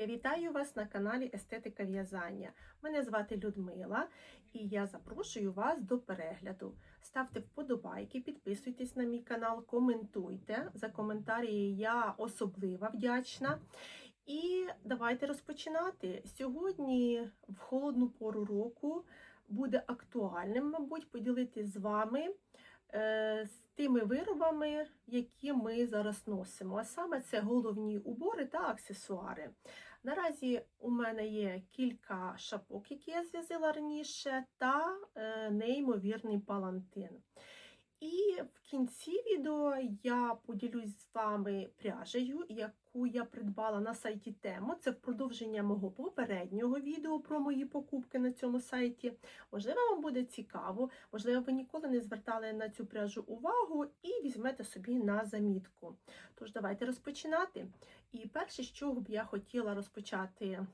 Я вітаю вас на каналі Естетика в'язання. Мене звати Людмила і я запрошую вас до перегляду. Ставте вподобайки, підписуйтесь на мій канал, коментуйте. За коментарі я особливо вдячна. І давайте розпочинати. Сьогодні, в холодну пору року, буде актуальним, мабуть, поділитися з вами е, з тими виробами, які ми зараз носимо. А саме це головні убори та аксесуари. Наразі у мене є кілька шапок, які я зв'язала раніше, та е, неймовірний палантин. І в кінці відео я поділюсь з вами пряжею, яку я придбала на сайті Темо. Це продовження мого попереднього відео про мої покупки на цьому сайті. Можливо, вам буде цікаво, можливо, ви ніколи не звертали на цю пряжу увагу і візьмете собі на замітку. Тож, давайте розпочинати. І перше, з чого б я хотіла розпочати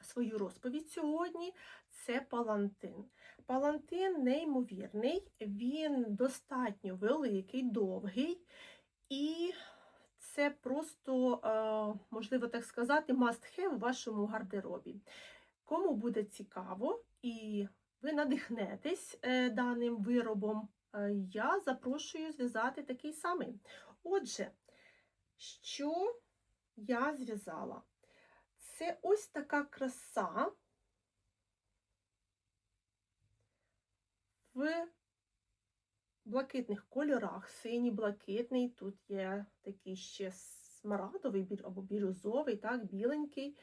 свою розповідь сьогодні, це палантин. Палантин неймовірний, він достатньо великий, довгий, і це просто, е, можливо так сказати, must-have в вашому гардеробі. Кому буде цікаво і ви надихнетесь е, даним виробом, е, я запрошую зв'язати такий самий. Отже, що я зв'язала? Це ось така краса в блакитних кольорах, синій, блакитний, тут є такий ще смарадовий або бірюзовий, так, біленький.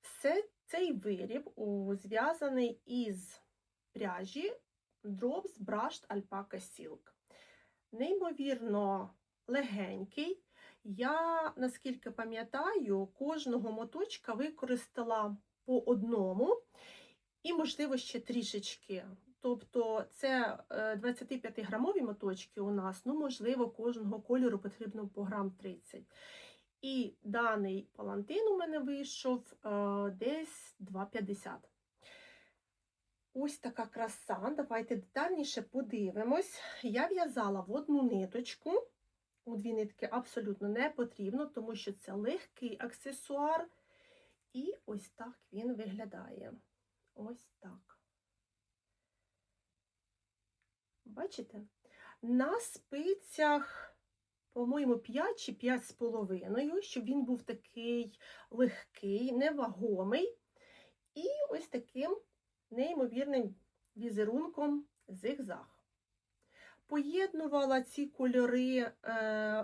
Все цей виріб зв'язаний із пряжі Drops Brushed Alpaca Silk. Неймовірно легенький. Я, наскільки пам'ятаю, кожного моточка використала по одному, і, можливо, ще трішечки. Тобто це 25-грамові моточки у нас, ну, можливо, кожного кольору потрібно по грам 30. І даний палантин у мене вийшов десь 2,50. Ось така краса. Давайте детальніше подивимось. Я в'язала в одну ниточку. У дві нитки абсолютно не потрібно, тому що це легкий аксесуар. І ось так він виглядає. Ось так. Бачите? На спицях, по-моєму, 5 чи 5,5, щоб він був такий легкий, невагомий. І ось таким неймовірним візерунком зигзаг поєднувала ці кольори е,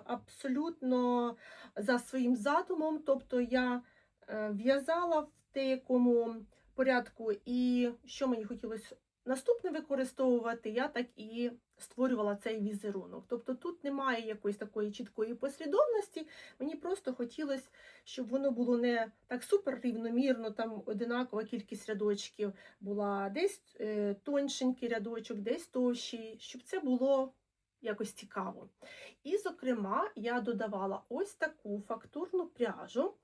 абсолютно за своїм задумом, тобто я е, в'язала в деякому порядку, і що мені хотілося наступне використовувати, я так і створювала цей візерунок. Тобто тут немає якоїсь такої чіткої послідовності, мені просто хотілося, щоб воно було не так супер рівномірно, там одинакова кількість рядочків була десь е, тоншенький рядочок, десь товщий, щоб це було якось цікаво. І, зокрема, я додавала ось таку фактурну пряжу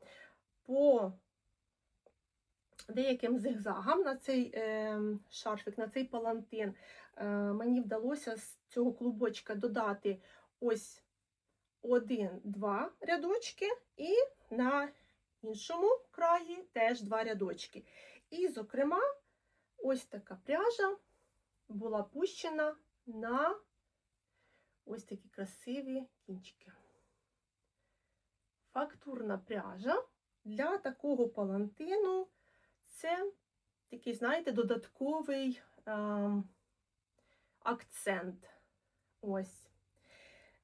по деяким зигзагам на цей е, шарфик, на цей палантин. Е, мені вдалося з цього клубочка додати ось один-два рядочки, і на іншому краї теж два рядочки. І, зокрема, ось така пряжа була пущена на ось такі красиві кінчики. Фактурна пряжа для такого палантину це такий, знаєте, додатковий е, акцент. Ось.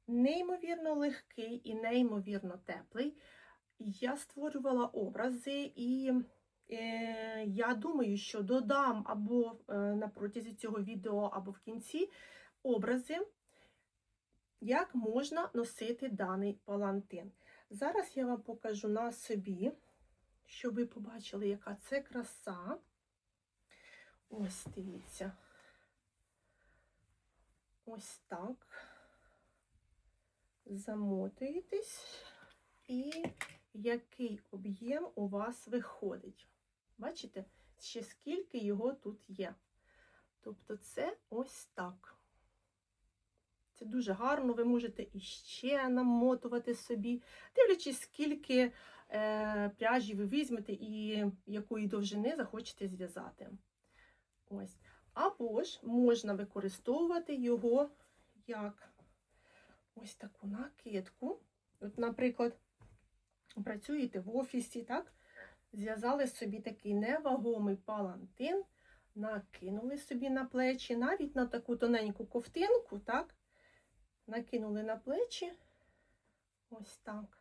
Неймовірно легкий і неймовірно теплий. Я створювала образи, і е, я думаю, що додам або е, на протязі цього відео, або в кінці образи, як можна носити даний палантин. Зараз я вам покажу на собі щоб ви побачили, яка це краса. Ось дивіться. Ось так. Замотуєтесь, і який об'єм у вас виходить. Бачите, ще скільки його тут є. Тобто це ось так. Це дуже гарно, ви можете іще намотувати собі, дивлячись, скільки пряжі ви візьмете і якої довжини захочете зв'язати. Ось. Або ж можна використовувати його як ось таку накидку. От, наприклад, працюєте в офісі, так? Зв'язали собі такий невагомий палантин, накинули собі на плечі, навіть на таку тоненьку ковтинку, так? Накинули на плечі, ось так.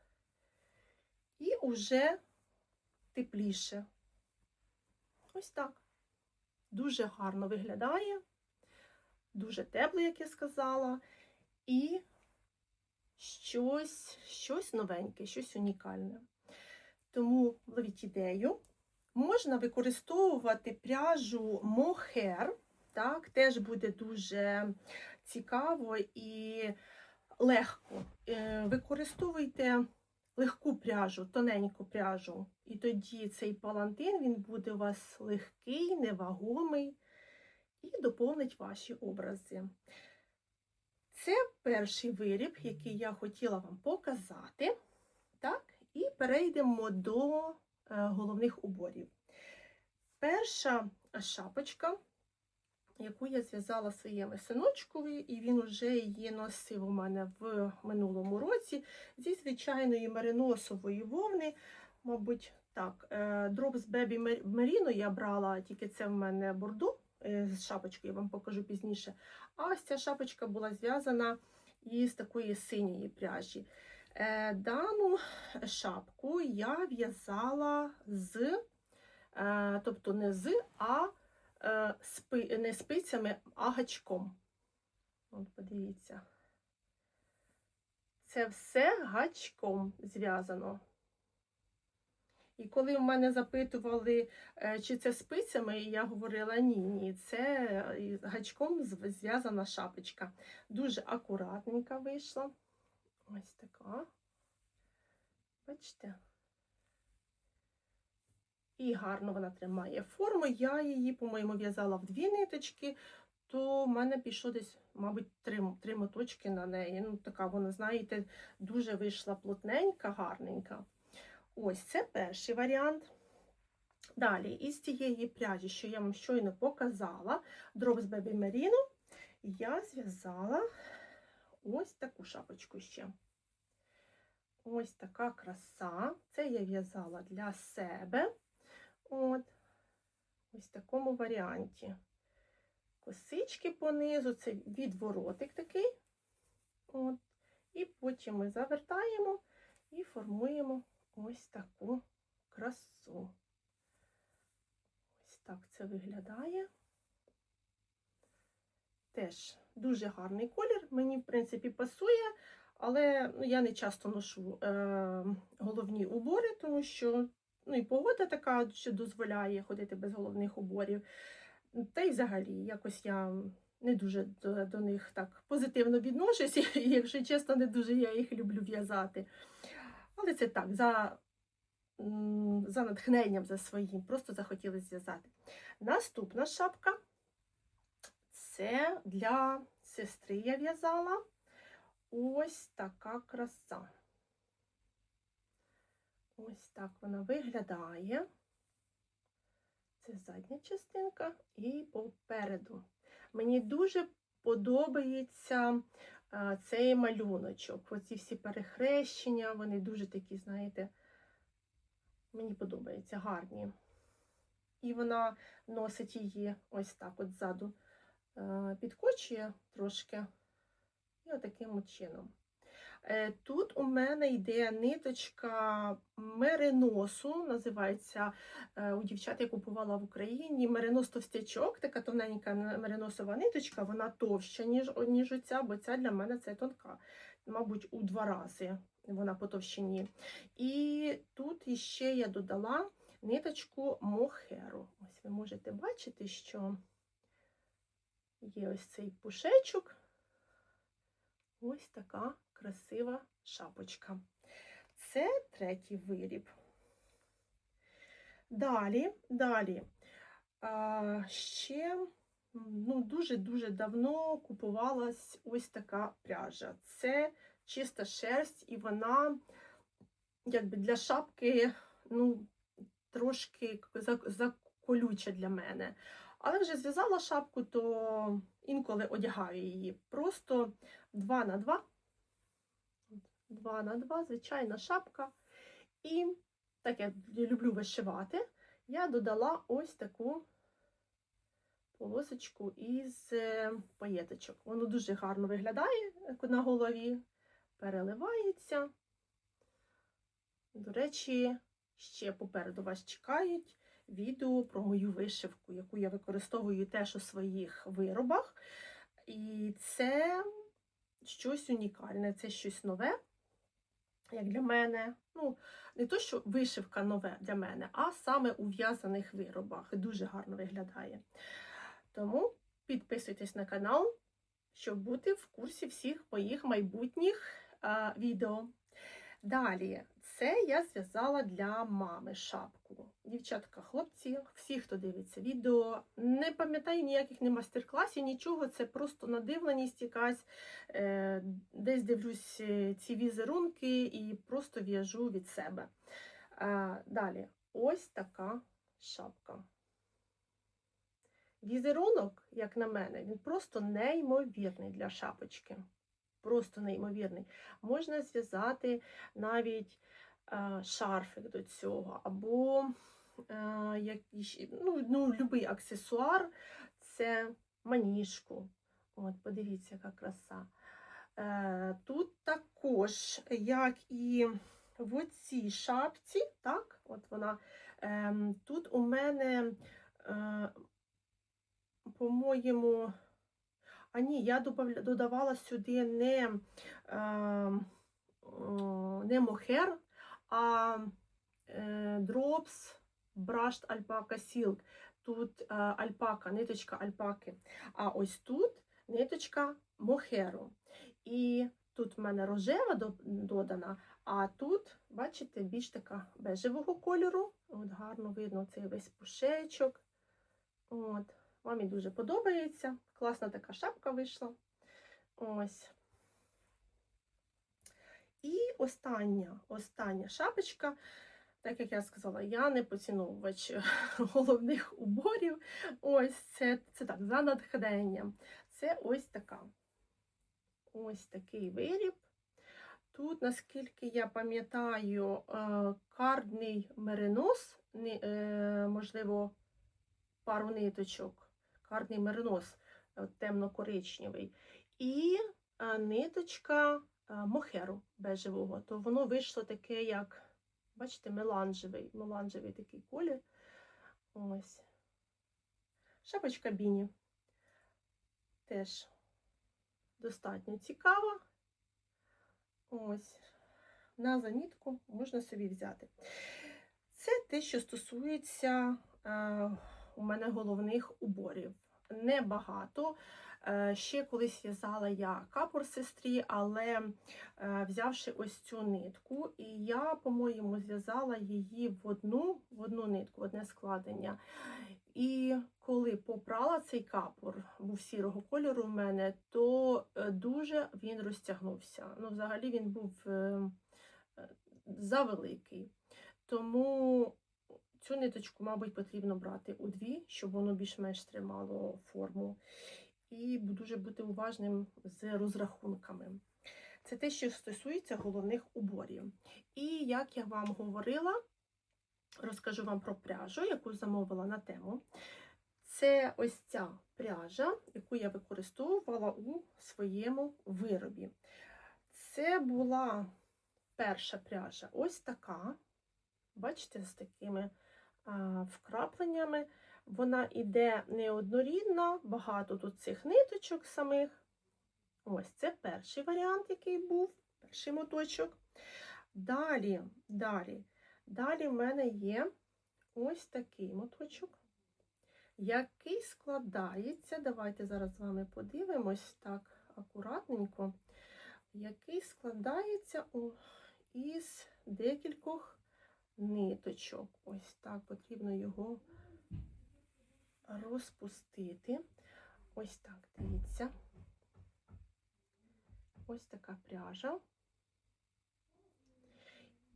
І уже тепліше. Ось так. Дуже гарно виглядає, дуже тепло, як я сказала, і щось, щось новеньке, щось унікальне. Тому ловіть ідею. Можна використовувати пряжу мохер, так, теж буде дуже цікаво і легко. Е, Використовуйте легку пряжу, тоненьку пряжу, і тоді цей палантин він буде у вас легкий, невагомий і доповнить ваші образи. Це перший виріб, який я хотіла вам показати. Так? І перейдемо до е, головних уборів. Перша шапочка, яку я зв'язала своєму синочкові, і він вже її носив у мене в минулому році зі звичайної мериносової вовни. Мабуть, так, дроп з Baby Merino я брала, тільки це в мене бордо. е, З шапочкою я вам покажу пізніше. А ось ця шапочка була зв'язана із такої синьої пряжі. Е, Дану шапку я в'язала з, е, тобто не з, а е, не спицями, а гачком. От подивіться. Це все гачком зв'язано. І коли в мене запитували, е, чи це спицями, я говорила, ні, ні, це е, гачком зв'язана шапочка. Дуже акуратненька вийшла. Ось така. Бачите? І гарно вона тримає форму. Я її, по-моєму, в'язала в дві ниточки, то в мене пішло десь, мабуть, три, три моточки на неї. Ну, така вона, знаєте, дуже вийшла плотненька, гарненька. Ось це перший варіант. Далі, із цієї пряжі, що я вам щойно показала, Drops Baby Merino, я зв'язала ось таку шапочку ще. Ось така краса. Це я в'язала для себе. От. Ось в такому варіанті. Косички понизу, це відворотик такий. От. І потім ми завертаємо і формуємо ось таку красу. Ось так це виглядає. Теж дуже гарний колір. Мені, в принципі, пасує, але ну, я не часто ношу е, головні убори, тому що ну, і погода така, що дозволяє ходити без головних уборів. Та й взагалі, якось я не дуже до, до них так позитивно відношусь, і, якщо чесно, не дуже я їх люблю в'язати. Але це так, за, за натхненням за своїм, просто захотілося зв'язати. Наступна шапка це для сестри я в'язала. Ось така краса. Ось так вона виглядає. Це задня частинка і попереду. Мені дуже подобається цей малюночок. Оці всі перехрещення, вони дуже такі, знаєте, мені подобаються, гарні. І вона носить її ось так от ззаду, е, підкочує трошки. І отаким от чином. Е, Тут у мене йде ниточка мериносу, називається е, у дівчат, я купувала в Україні. Меринос товстячок, така тоненька мериносова ниточка, вона товща, ніж, ніж оця, бо ця для мене це тонка. Мабуть, у два рази вона по товщині. І тут іще я додала ниточку мохеру. Ось ви можете бачити, що є ось цей пушечок. Ось така красива шапочка. Це третій виріб. Далі, далі. А, ще ну, дуже-дуже давно купувалась ось така пряжа. Це чиста шерсть, і вона якби для шапки, ну, трошки заколюча для мене. Але вже зв'язала шапку, то інколи одягаю її. Просто 2 на 2. 2 на 2, звичайна шапка. І так як я люблю вишивати, я додала ось таку полосочку із е, паєточок. Воно дуже гарно виглядає на голові, переливається. До речі, ще попереду вас чекають відео про мою вишивку, яку я використовую теж у своїх виробах. І це щось унікальне, це щось нове, як для мене. Ну, не то, що вишивка нове для мене, а саме у в'язаних виробах. Дуже гарно виглядає. Тому підписуйтесь на канал, щоб бути в курсі всіх моїх майбутніх а, відео. Далі, це я зв'язала для мами шапку. Дівчатка, хлопці, всі, хто дивиться відео, не пам'ятаю ніяких не мастер-класів, нічого, це просто надивленість якась. Е, Десь дивлюсь е, ці візерунки і просто в'яжу від себе. Е, Далі, ось така шапка. Візерунок, як на мене, він просто неймовірний для шапочки. Просто неймовірний. Можна зв'язати навіть шарфик до цього, або е, якийсь, ну, ну, будь-який аксесуар, це маніжку. От, подивіться, яка краса. Е, тут також, як і в цій шапці, так, от вона, е, тут у мене, е, по-моєму, а ні, я додавала сюди не, е, не мохер, а Drops Brushed Alpaca Silk. Тут е, альпака, ниточка альпаки. А ось тут ниточка мохеру. І тут в мене рожева до- додана, а тут, бачите, більш така бежевого кольору. От гарно видно цей весь пушечок. От. Мамі дуже подобається. Класна така шапка вийшла. Ось. І остання, остання шапочка. Так як я сказала, я не поціновувач головних уборів. Ось це, це так, за натхненням. Це ось така. Ось такий виріб. Тут, наскільки я пам'ятаю, е, кардний меринос, е, можливо, пару ниточок, кардний меринос е, темно-коричневий, і ниточка мохеру бежевого. То воно вийшло таке, як, бачите, меланжевий, меланжевий такий колір. Ось. Шапочка Біні. Теж достатньо цікава. Ось. На замітку можна собі взяти. Це те, що стосується е, у мене головних уборів. Небагато. Е, ще колись в'язала я капор сестрі, але е, взявши ось цю нитку, і я, по-моєму, зв'язала її в одну, в одну нитку, одне складення. І коли попрала цей капор, був сірого кольору в мене, то е, дуже він розтягнувся. Ну, взагалі він був завеликий. Тому цю ниточку, мабуть, потрібно брати у дві, щоб воно більш-менш тримало форму. І дуже бути уважним з розрахунками. Це те, що стосується головних уборів. І як я вам говорила, розкажу вам про пряжу, яку замовила на тему. Це ось ця пряжа, яку я використовувала у своєму виробі. Це була перша пряжа, ось така. Бачите, з такими а, вкрапленнями. Вона іде неоднорідна, багато тут цих ниточок самих. Ось це перший варіант, який був, перший моточок. Далі, далі, далі в мене є ось такий моточок, який складається. Давайте зараз з вами подивимось так акуратненько, який складається із декількох ниточок. Ось так потрібно його розпустити. Ось так, дивіться. Ось така пряжа.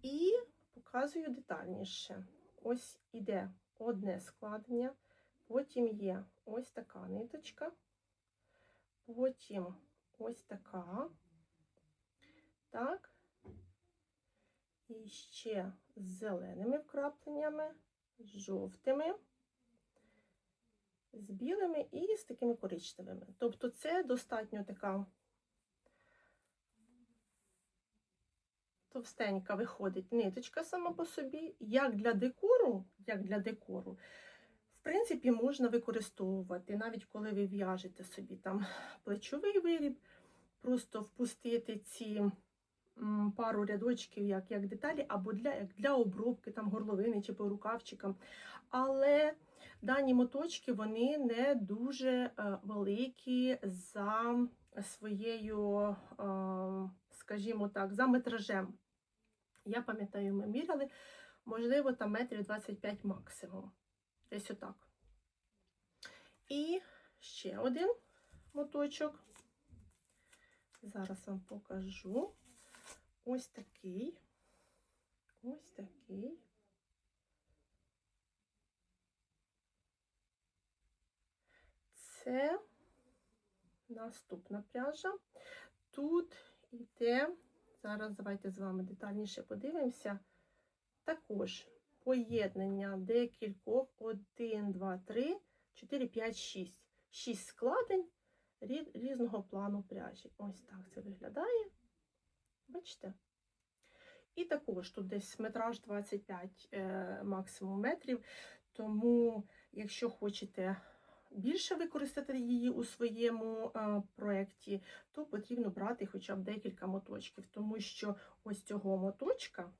І показую детальніше. Ось іде одне складення, потім є ось така ниточка, потім ось така. Так. І ще з зеленими вкрапленнями, з жовтими, з білими і з такими коричневими. Тобто це достатньо така товстенька виходить ниточка сама по собі, як для декору, як для декору. В принципі, можна використовувати, навіть коли ви в'яжете собі там плечовий виріб, просто впустити ці пару рядочків, як, як деталі, або для, як для обробки там, горловини чи по рукавчикам. Але дані моточки вони не дуже е, великі за своєю, е, скажімо так, за метражем. Я пам'ятаю, ми міряли, можливо, там метрів 25 максимум. Десь отак. І ще один моточок. Зараз вам покажу. Ось такий. Ось такий. Це наступна пряжа. Тут йде, зараз давайте з вами детальніше подивимося. Також поєднання декількох 1, 2, 3, 4, 5, 6. 6 складень рі- різного плану пряжі. Ось так це виглядає. Бачите? І також тут десь метраж 25 е, максимум метрів. Тому, якщо хочете більше використати її у своєму е, проєкті, то потрібно брати хоча б декілька моточків, тому що ось цього моточка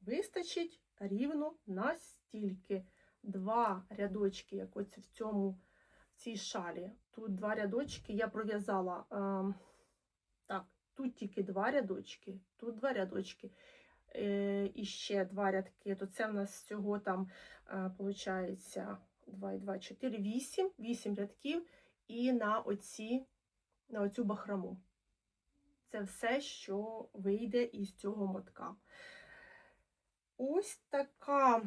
вистачить рівно настільки. Два рядочки, як ось в цьому в цій шалі. Тут два рядочки я пров'язала. е, так, тут тільки два рядочки, тут два рядочки. Е, і ще два рядки, то це в нас всього там, виходить, 2 2, 4, 8, 8 рядків і на оці, на оцю бахрому. Це все, що вийде із цього мотка. Ось така,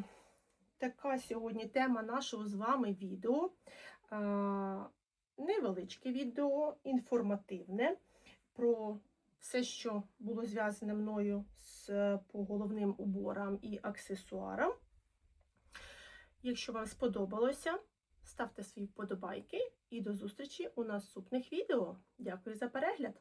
така сьогодні тема нашого з вами відео. Невеличке відео, інформативне про все, що було зв'язане мною з по головним уборам і аксесуарам. Якщо вам сподобалося, ставте свої вподобайки і до зустрічі у наступних відео. Дякую за перегляд!